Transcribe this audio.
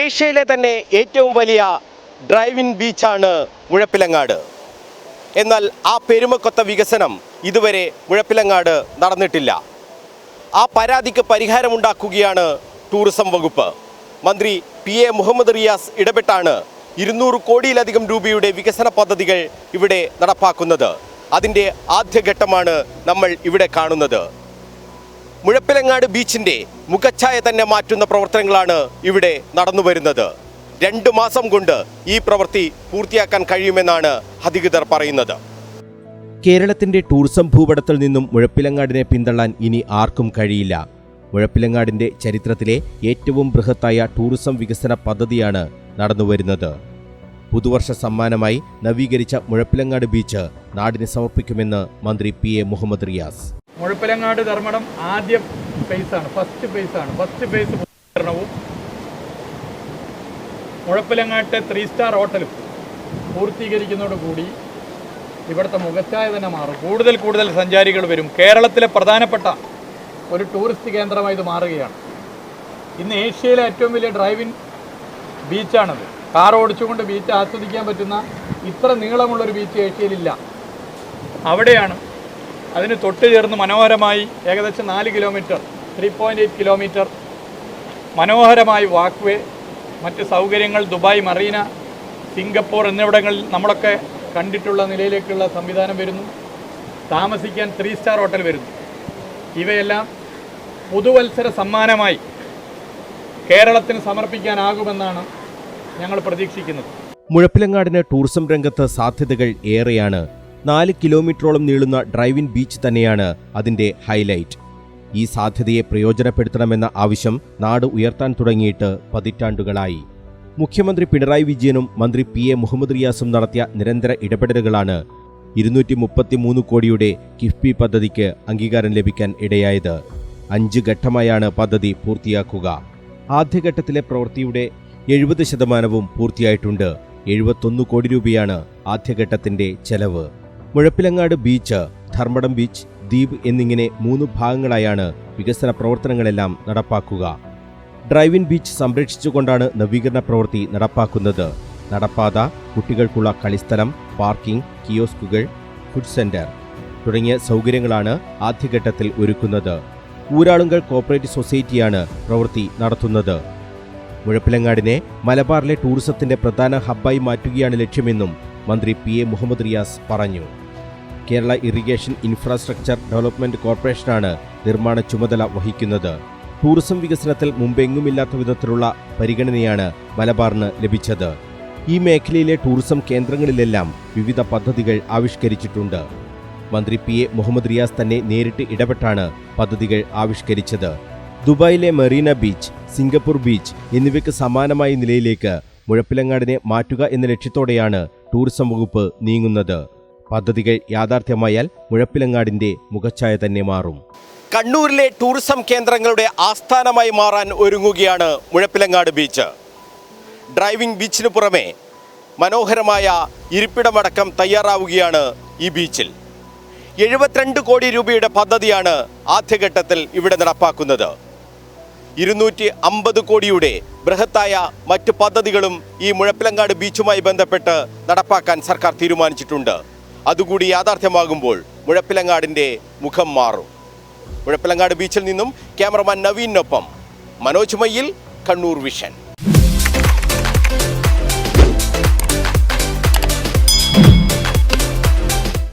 ഏഷ്യയിലെ തന്നെ ഏറ്റവും വലിയ ഡ്രൈവിൻ ബീച്ചാണ് മുഴപ്പിലങ്ങാട്. എന്നാൽ ആ പെരുമക്കൊത്ത വികസനം ഇതുവരെ മുഴപ്പിലങ്ങാട് നടന്നിട്ടില്ല. ആ പരാതിക്ക് പരിഹാരമുണ്ടാക്കുകയാണ് ടൂറിസം വകുപ്പ്. മന്ത്രി പി എ മുഹമ്മദ് റിയാസ് ഇടപെട്ടാണ് ഇരുന്നൂറ് കോടിയിലധികം രൂപയുടെ വികസന പദ്ധതികൾ ഇവിടെ നടപ്പാക്കുന്നത്. അതിന്റെ ആദ്യഘട്ടമാണ് നമ്മൾ ഇവിടെ കാണുന്നത്. മുഴപ്പിലങ്ങാട് ബീച്ചിന്റെ മുഖച്ഛായ തന്നെ മാറ്റുന്ന പ്രവർത്തനങ്ങളാണ് ഇവിടെ നടന്നു വരുന്നത്. രണ്ട് മാസം കൊണ്ട് ഈ പ്രവൃത്തി പൂർത്തിയാക്കാൻ കഴിയുമെന്നാണ് അധികൃതർ പറയുന്നത്. കേരളത്തിന്റെ ടൂറിസം ഭൂപടത്തിൽ നിന്നും മുഴപ്പിലങ്ങാടിനെ പിന്തള്ളാൻ ഇനി ആർക്കും കഴിയില്ല. മുഴപ്പിലങ്ങാടിന്റെ ചരിത്രത്തിലെ ഏറ്റവും ബൃഹത്തായ ടൂറിസം വികസന പദ്ധതിയാണ് നടന്നുവരുന്നത് പുതുവർഷ സമ്മാനമായി നവീകരിച്ച മുഴപ്പിലങ്ങാട് ബീച്ച് നാടിന് സമർപ്പിക്കുമെന്ന് മന്ത്രി പി എ മുഹമ്മദ് റിയാസ്. മുഴപ്പിലങ്ങാട് ധർമ്മടം ആദ്യ ഫേസാണ് ഫസ്റ്റ് ഫേസാണ് ഫസ്റ്റ് ഫേസ് പൂർത്തീകരണവും മുഴപ്പിലങ്ങാട്ടെ ത്രീ സ്റ്റാർ ഹോട്ടലും പൂർത്തീകരിക്കുന്നതോടുകൂടി ഇവിടുത്തെ മുഖച്ഛായ തന്നെ മാറും. കൂടുതൽ കൂടുതൽ സഞ്ചാരികൾ വരും. കേരളത്തിലെ പ്രധാനപ്പെട്ട ഒരു ടൂറിസ്റ്റ് കേന്ദ്രമായി ഇത് മാറുകയാണ്. ഇന്ന് ഏഷ്യയിലെ ഏറ്റവും വലിയ ഡ്രൈവിംഗ് ബീച്ചാണത് കാർ ഓടിച്ചുകൊണ്ട് ബീച്ച് ആസ്വദിക്കാൻ പറ്റുന്ന ഇത്ര നീളമുള്ളൊരു ബീച്ച് ഏഷ്യയിലില്ല. അവിടെയാണ് അതിന് തൊട്ട് ചേർന്ന് മനോഹരമായി ഏകദേശം നാല് kilometre three point eight kilometre മനോഹരമായി വാക്വേ മറ്റ് സൗകര്യങ്ങൾ ദുബായ് മറീന സിംഗപ്പൂർ എന്നിവിടങ്ങളിൽ നമ്മളൊക്കെ കണ്ടിട്ടുള്ള നിലയിലേക്കുള്ള സംവിധാനം വരുന്നു. താമസിക്കാൻ ത്രീ സ്റ്റാർ ഹോട്ടൽ വരുന്നു. ഇവയെല്ലാം പുതുവത്സര സമ്മാനമായി കേരളത്തിന് സമർപ്പിക്കാനാകുമെന്നാണ് ഞങ്ങൾ പ്രതീക്ഷിക്കുന്നത്. മുഴപ്പിലങ്ങാടിന് ടൂറിസം രംഗത്ത് സാധ്യതകൾ ഏറെയാണ്. നാല് കിലോമീറ്ററോളം നീളുന്ന ഡ്രൈവിൻ ബീച്ച് തന്നെയാണ് അതിന്റെ ഹൈലൈറ്റ്. ഈ സാധ്യതയെ പ്രയോജനപ്പെടുത്തണമെന്ന ആവശ്യം നാട് ഉയർത്താൻ തുടങ്ങിയിട്ട് പതിറ്റാണ്ടുകളായി. മുഖ്യമന്ത്രി പിണറായി വിജയനും മന്ത്രി പി എ മുഹമ്മദ് റിയാസും നടത്തിയ നിരന്തര ഇടപെടലുകളാണ് ഇരുന്നൂറ്റി മുപ്പത്തിമൂന്ന് കോടിയുടെ കിഫ്ബി പദ്ധതിക്ക് അംഗീകാരം ലഭിക്കാൻ ഇടയായത്. അഞ്ച് ഘട്ടമായാണ് പദ്ധതി പൂർത്തിയാക്കുക. ആദ്യഘട്ടത്തിലെ പ്രവൃത്തിയുടെ എഴുപത് ശതമാനവും പൂർത്തിയായിട്ടുണ്ട്. എഴുപത്തൊന്ന് കോടി രൂപയാണ് ആദ്യഘട്ടത്തിന്റെ ചെലവ്. മുഴപ്പിലങ്ങാട് ബീച്ച് ധർമ്മടം ബീച്ച് ദ്വീപ് എന്നിങ്ങനെ മൂന്ന് ഭാഗങ്ങളായാണ് വികസന പ്രവർത്തനങ്ങളെല്ലാം നടപ്പാക്കുക. ഡ്രൈവിൻ ബീച്ച് സംരക്ഷിച്ചുകൊണ്ടാണ് നവീകരണ പ്രവൃത്തി നടപ്പാക്കുന്നത്. നടപ്പാത കുട്ടികൾക്കുള്ള കളിസ്ഥലം പാർക്കിംഗ് കിയോസ്കുകൾ ഫുഡ് സെന്റർ തുടങ്ങിയ സൗകര്യങ്ങളാണ് ആദ്യഘട്ടത്തിൽ ഒരുക്കുന്നത്. ഊരാളുങ്കൽ കോപ്പറേറ്റീവ് സൊസൈറ്റിയാണ് പ്രവൃത്തി നടത്തുന്നത്. മുഴപ്പിലങ്ങാടിനെ മലബാറിലെ ടൂറിസത്തിന്റെ പ്രധാന ഹബ്ബായി മാറ്റുകയാണ് ലക്ഷ്യമെന്നും മന്ത്രി പി എ മുഹമ്മദ് റിയാസ് പറഞ്ഞു. കേരള ഇറിഗേഷൻ ഇൻഫ്രാസ്ട്രക്ചർ ഡെവലപ്മെന്റ് കോർപ്പറേഷനാണ് നിർമ്മാണ ചുമതല വഹിക്കുന്നത്. ടൂറിസം വികസനത്തിൽ മുമ്പെങ്ങുമില്ലാത്ത വിധത്തിലുള്ള പരിഗണനയാണ് മലബാറിന് ലഭിച്ചത്. ഈ മേഖലയിലെ ടൂറിസം കേന്ദ്രങ്ങളിലെല്ലാം വിവിധ പദ്ധതികൾ ആവിഷ്കരിച്ചിട്ടുണ്ട്. മന്ത്രി പി എ മുഹമ്മദ് റിയാസ് തന്നെ നേരിട്ട് ഇടപെട്ടാണ് പദ്ധതികൾ ആവിഷ്കരിച്ചത്. ദുബായിലെ മെറീന ബീച്ച് സിംഗപ്പൂർ ബീച്ച് എന്നിവയ്ക്ക് സമാനമായ നിലയിലേക്ക് മുഴപ്പിലങ്ങാടിനെ മാറ്റുക എന്ന ലക്ഷ്യത്തോടെയാണ് ടൂറിസം വകുപ്പ് നീങ്ങുന്നത്. പദ്ധതികൾ യാഥാർത്ഥ്യമായാൽ മുഴപ്പിലങ്ങാടിന്റെ മുഖച്ഛായ തന്നെ മാറും. കണ്ണൂരിലെ ടൂറിസം കേന്ദ്രങ്ങളുടെ ആസ്ഥാനമായി മാറാൻ ഒരുങ്ങുകയാണ് മുഴപ്പിലങ്ങാട് ബീച്ച്. ഡ്രൈവിംഗ് ബീച്ചിന് പുറമെ മനോഹരമായ ഇരിപ്പിടമടക്കം തയ്യാറാവുകയാണ് ഈ ബീച്ചിൽ. എഴുപത്തിരണ്ട് കോടി രൂപയുടെ പദ്ധതിയാണ് ആദ്യഘട്ടത്തിൽ ഇവിടെ നടപ്പാക്കുന്നത്. ഇരുന്നൂറ്റി അമ്പത് കോടിയുടെ ബൃഹത്തായ മറ്റ് പദ്ധതികളും ഈ മുഴപ്പിലങ്ങാട് ബീച്ചുമായി ബന്ധപ്പെട്ട് നടപ്പാക്കാൻ സർക്കാർ തീരുമാനിച്ചിട്ടുണ്ട്. അതുകൂടി യാഥാർത്ഥ്യമാകുമ്പോൾ മുഴപ്പിലങ്ങാടിന്റെ മുഖം മാറും. മുഴപ്പിലങ്ങാട് ബീച്ചിൽ നിന്നും ക്യാമറമാൻ നവീനൊപ്പം മനോജ് മയ്യിൽ കണ്ണൂർ വിഷൻ.